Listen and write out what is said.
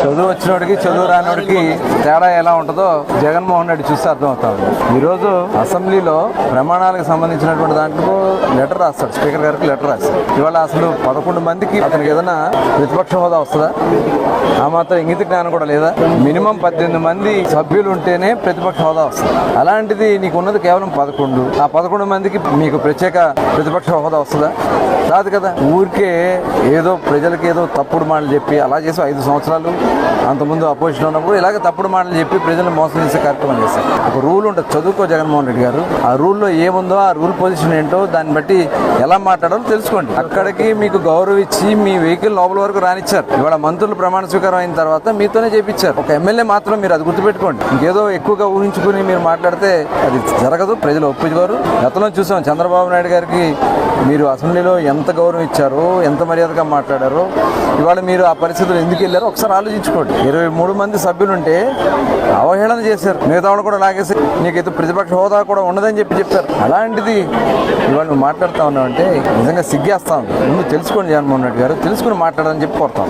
చదువు వచ్చినోడికి చదువు రానోడికి తేడా ఎలా ఉంటుందో జగన్మోహన్ రెడ్డి చూస్తే అర్థమవుతా ఉంది ఈరోజు అసెంబ్లీలో ప్రమాణాలకు సంబంధించినటువంటి దాంట్లో లెటర్ రాస్తాడు. స్పీకర్ గారికి లెటర్ రాస్తాడు. ఇవాళ అసలు పదకొండు మందికి అతనికి ఏదైనా ప్రతిపక్ష హోదా వస్తుందా? ఆ మాత్రం ఇంగిత జ్ఞానం కూడా లేదా? మినిమం పద్దెనిమిది మంది సభ్యులు ఉంటేనే ప్రతిపక్ష హోదా వస్తుంది. అలాంటిది నీకు ఉన్నది కేవలం పదకొండు. ఆ పదకొండు మందికి మీకు ప్రత్యేక ప్రతిపక్ష హోదా వస్తుందా? రాదు కదా. ఊరికే ఏదో ప్రజలకి ఏదో తప్పుడు మాటలు చెప్పి అలా చేసి ఐదు సంవత్సరాలు అంతకుముందు అపోజిషన్ ఉన్నప్పుడు ఇలాగ తప్పుడు మాటలు చెప్పి ప్రజలను మోసం చేసే కార్యక్రమం చేశారు. ఒక రూల్ ఉంటుంది. చదువుకో జగన్మోహన్ రెడ్డి గారు. ఆ రూల్లో ఏముందో ఆ రూల్ పొజిషన్ ఏంటో దాన్ని బట్టి ఎలా మాట్లాడాలో తెలుసుకోండి. అక్కడికి మీకు గౌరవ ఇచ్చి మీ వెహికల్ లోపల వరకు రానిచ్చారు. ఇవాళ మంత్రులు ప్రమాణ స్వీకారం అయిన తర్వాత మీతోనే చేపించారు. ఒక ఎమ్మెల్యే మాత్రం మీరు అది గుర్తుపెట్టుకోండి. ఇంకేదో ఎక్కువగా ఊహించుకుని మీరు మాట్లాడితే అది జరగదు. ప్రజలు ఒప్పుకోరు. గతంలో చూసాం చంద్రబాబు నాయుడు గారికి మీరు అసెంబ్లీలో ఎంత ఎంత గౌరవం ఇచ్చారు ఎంత మర్యాదగా మాట్లాడారు ఇవాళ మీరు ఆ పరిస్థితులు ఎందుకు వెళ్ళారో ఒకసారి ఆలోచించుకోండి. ఇరవై మూడు మంది సభ్యులుంటే అవహేళన చేశారు. మిగతా కూడా లాగేసి నీకైతే ప్రతిపక్ష హోదా కూడా ఉండదని చెప్పి చెప్పారు. అలాంటిది ఇవాళ నువ్వు మాట్లాడుతా ఉన్నావు అంటే నిజంగా సిగ్గేస్తా ఉంది. ముందు తెలుసుకోండి జగన్మోహన్ రెడ్డి గారు తెలుసుకుని మాట్లాడని చెప్పి కోరుతాం